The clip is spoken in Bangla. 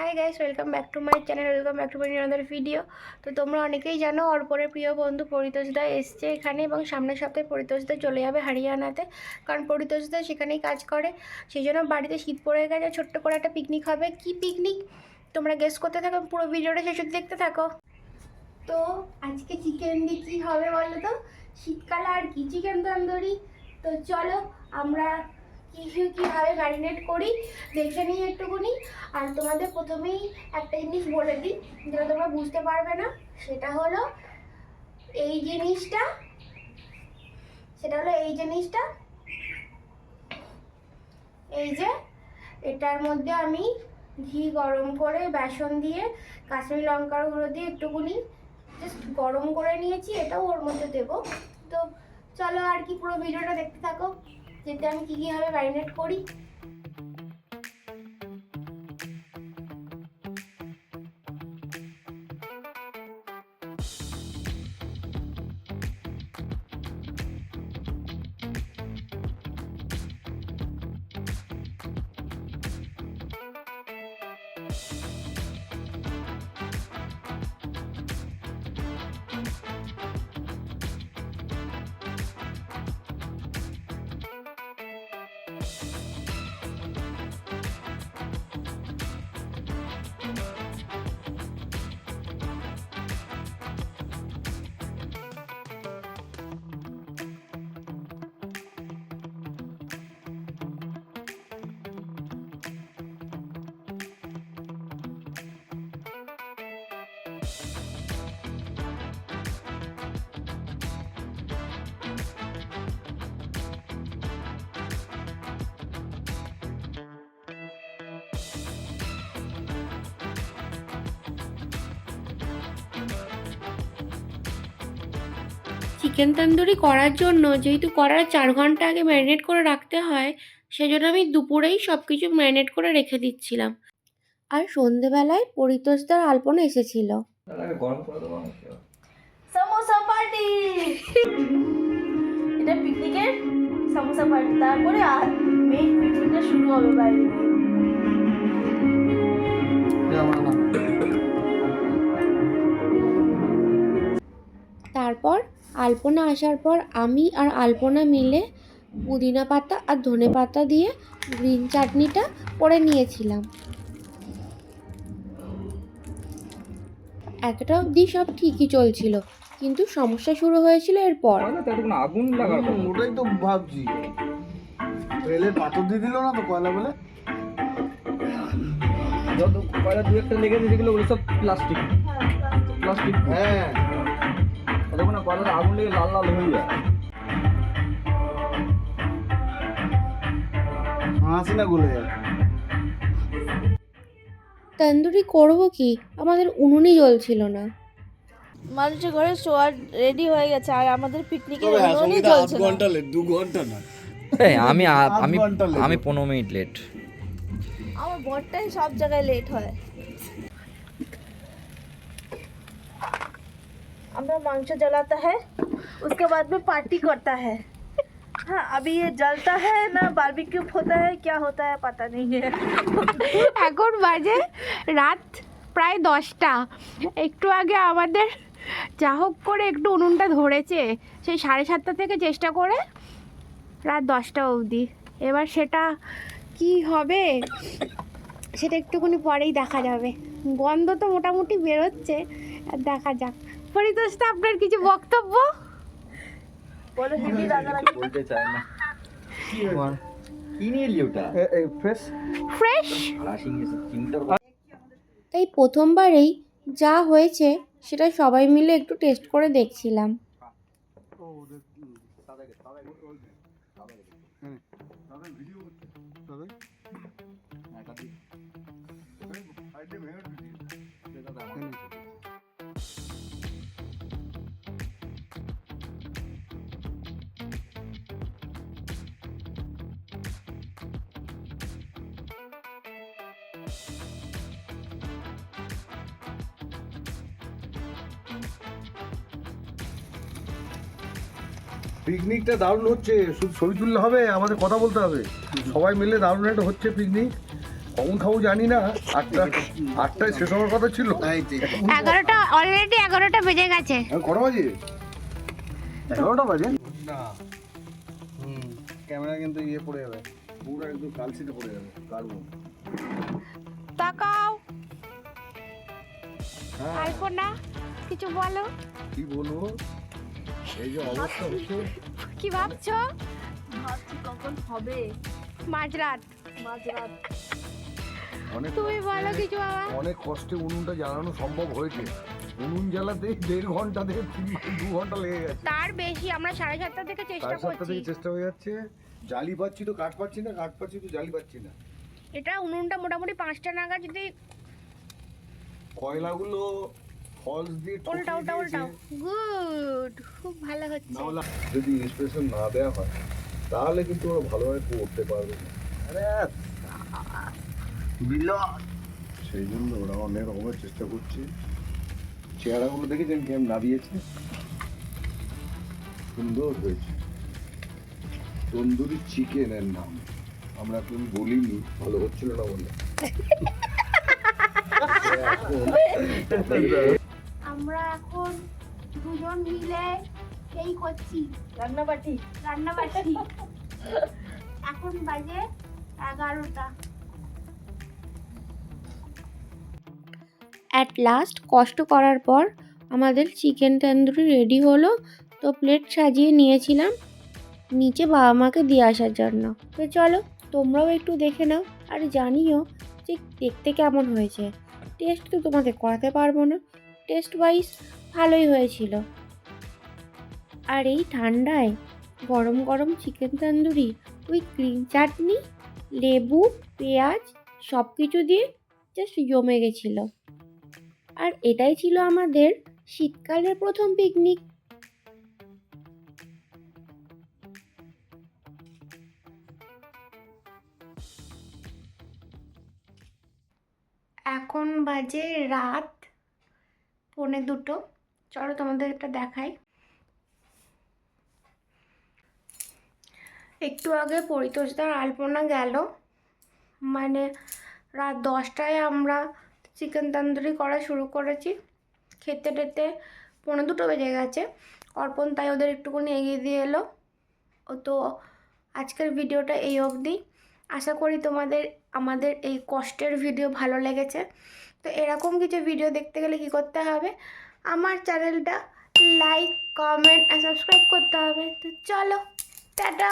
Hi guys welcome back to my channel welcome back to my another video তো তোমরা অনেকেই জানো অর্পণের প্রিয় বন্ধু পরিতোষদা এসছে এখানে এবং সামনের সপ্তাহে পরিতোষদা চলে যাবে হরিয়ানাতে। কারণ পরিতোষদা সেখানেই কাজ করে। সেই জন্য বাড়িতে শীত পড়ে গেছে, ছোট্ট করে একটা পিকনিক হবে। কি পিকনিক তোমরা গেস করতে থাকো, পুরো ভিডিওটা শেষ দেখতে থাকো। তো আজকে চিকেন দিয়ে কী হবে বলো তো? শীতকালে আর কি চিকেন তন্দুরি? তো চলো আমরা কী কীভাবে ম্যারিনেট করি, দেখে নিই একটুকুনি আর তোমাদের প্রথমেই একটা জিনিস বলে দিই, যেটা তোমরা বুঝতে পারবে না, সেটা হলো এই জিনিসটা, সেটা হলো এই জিনিসটা। এই যে, এটার মধ্যে আমি ঘি গরম করে বেসন দিয়ে, কাশ্মীরি লঙ্কার গুঁড়ো দিয়ে একটুকুনি জাস্ট গরম করে নিয়েছি, এটাও ওর মধ্যে দেবো। তো চলো আর কি পুরো ভিডিওটা দেখতে থাকো। যেতে আমি কী কীভাবে ম্যারিনেট করি। চিকেন তন্দুরি করার জন্য যেহেতু করার চার ঘণ্টা আগে ম্যারিনেট করে রাখতে হয় সেজন্য আমি দুপুরেই সব কিছু ম্যারিনেট করে রেখে দিচ্ছিলাম। আর সন্ধেবেলায় পরিতোষদার আলপনা এসেছিল। সামোসা পার্টি! এটা পিকনিকের সামোসা পার্টি। তারপরে আর মেইন পিকনিকটা শুরু হবে বাইরে আলপনা আসার পর আমি আর আলপনা মিলে পুদিনা পাতা আর ধনে পাতা দিয়ে গ্রিন চাটনিটা করে নিয়েছিলাম। এতটা অবধি সব ঠিকই চলছিল কিন্তু সমস্যা শুরু হয়েছিল এরপর। আগুন লাগার ওটাই তো ভাবছি। রেলের পাথর দিয়ে দিল না তো কয়লা বলে? যত কয়লা দু একটা লেগে যেগুলো ওগুলো সব প্লাস্টিক। প্লাস্টিক। হ্যাঁ। যখন কয়লাটা আগুন লেগে লাল লাল হয়ে যায়। হাসি না গলে যায়। তন্দুরি করব কি? আমাদের উনুনই জ্বলছিল না। মানুষের ঘরে শোয়ার রেডি হয়ে গেছে আর আমাদের পিকনিকের হ্যাঁ উনুনই জ্বলছে না। ঘণ্টা লেট দু ঘণ্টা না আমি আমি আমি পনেরো মিনিট লেট আমার বরটাই সব জায়গায় লেট হয়। আমরা मांस जलाता है उसके बाद में पार्टी करता है हाँ अभी ये जलता है ना बारबेक्यू होता है क्या होता है पता नहीं है এখন বাজে রাত প্রায় দশটা একটু আগে আমাদের যা হোক করে একটু উনুনটা ধরেছে সেই সাড়ে সাতটা থেকে চেষ্টা করে রাত দশটা অবধি এবার সেটা কি হবে সেটা একটুখানি পরেই দেখা যাবে গন্ধ তো মোটামুটি বেরোচ্ছে আর দেখা যাক পরিতোষটা আপনার কিছু বক্তব্য? ফ্রেশ তাই প্রথমবারেই যা হয়েছে সেটা সবাই মিলে একটু টেস্ট করে দেখছিলাম। ভিডিও পিকনিকটা দারুণ হচ্ছে শুধু ছবি তুললে হবে আমাদের কথা বলতে হবে। সবাই মিলে দারুণ একটা হচ্ছে পিকনিক। কখন খাব জানি না আটটা আটটায় শেষ হওয়ার কথা ছিল। এগারোটা অলরেডি এগারোটা বেজে গেছে। কটা বাজে? এগারোটা বাজে? না। হুম ক্যামেরা কিন্তু ইয়ে পড়ে যাবে। পুরো একদম কালচিতে পড়ে যাবে কারবো তাকাও। হ্যাঁ। আলপনা কিছু বলো। কি বলব? এই যে অবস্থা হচ্ছে কি ভাবছ? ভাবছি কখন হবে। মাঝরাত। মাঝরাত। অনেক তুমি বলো কিছু বাবা। অনেক কষ্টে উনুনটা জ্বালানো সম্ভব হয়েছে। উনুন জ্বালাতে দেড় ঘণ্টা থেকে দু ঘণ্টা লেগে গেছে তার বেশি আমরা সাড়ে সাতটা থেকে চেষ্টা সাড়ে সাতটা থেকে চেষ্টা হয়ে যাচ্ছে। জালি পাচ্ছি তো কাঠ পাচ্ছি না কাঠ পাচ্ছি তো জালি পাচ্ছি না। এটা উনুনটা মোটামুটি পাঁচটা নাগাদ যদি কয়লাগুলো ফলস দিয়ে উল্টা উল্টা উল্টাও গুড খুব ভালো হচ্ছে। যদি ইন্সপিরেশন না দেওয়া হয় তাহলে কিন্তু ওরা ভালোভাবে করতে পারবে না। আরে বিলত সেই জন্য ওরা অনেক রকমের চেষ্টা করছে। চেহারাগুলো দেখেছেন কেমন নাবিয়েছে? সুন্দর হয়েছে। তন্দুরি চিকেনের নাম। আমরা এখন বলিনি ভালো হচ্ছিল না বলে। আমরা এখন দুজন মিলে এই করছি। রান্নাবাটি। রান্না বাড়ছি এখন বাজে এগারোটা। অ্যাট লাস্ট কষ্ট করার পর আমাদের চিকেন তন্দুরি রেডি হলো তো প্লেট সাজিয়ে নিয়েছিলাম। নিচে বাবা মাকে দিয়ে আসার জন্য। তো চলো তোমরাও একটু দেখে নাও আর জানিও যে দেখতে কেমন হয়েছে। টেস্ট তো তোমাদের করাতে পারব না। টেস্ট ওয়াইজ ভালোই হয়েছিল। আর এই ঠান্ডায় গরম গরম chicken tandoori with green chutney লেবু, পেঁয়াজ সব কিছু দিয়ে জাস্ট জমে গেছিল। আর এটাই ছিল আমাদের শীতকালের প্রথম পিকনিক এখন বাজে রাত পৌনে দুটো। চলো তোমাদের একটা দেখাই। একটু আগে পরিতোষদার আলপনা গেল। মানে রাত দশটায় আমরা চিকেন তন্দুরি করা শুরু করেছি। খেতে টেতে পনেরো দুটো বেজে গেছে। অর্পণ তাই ওদের একটুখানি এগিয়ে দিয়ে এলো। ও তো আজকের ভিডিওটা এই অবধি। আশা করি তোমাদের, আমাদের এই কষ্টের ভিডিও ভালো লেগেছে। তো এরকম কিছু ভিডিও দেখতে গেলে কি করতে হবে? আমার চ্যানেলটা লাইক কমেন্ট আর সাবস্ক্রাইব করতে হবে। তো চলো, টাটা।